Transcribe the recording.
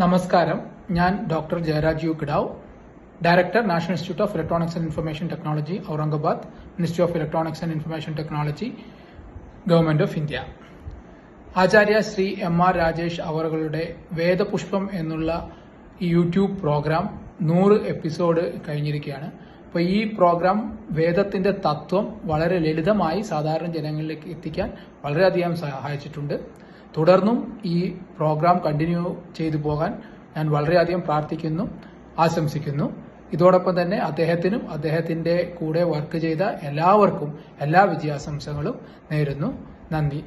നമസ്കാരം. ഞാൻ doctor Jayaraj U. Kidav director national institute of electronics and information technology Aurangabad ministry of electronics and information technology government of India. Acharya Shri M R Rajesh അവറുകളുടെ വേദപുഷ്പം എന്നുള്ള YouTube programme നൂറ് episode കഴിഞ്ഞിരിക്കുകയാണ്. അപ്പോൾ ഈ programme വേദത്തിന്റെ തത്വം വളരെ ലളിതമായി സാധാരണ ജനങ്ങളിലേക്ക് എത്തിക്കാൻ വളരെയധികം സഹായിച്ചിട്ടുണ്ട്. തുടർന്നും ഈ പ്രോഗ്രാം കണ്ടിന്യൂ ചെയ്തു പോകാൻ ഞാൻ വളരെയധികം പ്രാർത്ഥിക്കുന്നു ആശംസിക്കുന്നു. ഇതോടൊപ്പം തന്നെ അദ്ദേഹത്തിനും അദ്ദേഹത്തിന്റെ കൂടെ വർക്ക് ചെയ്ത എല്ലാവർക്കും എല്ലാ വിജയാശംസകളും നേരുന്നു. നന്ദി.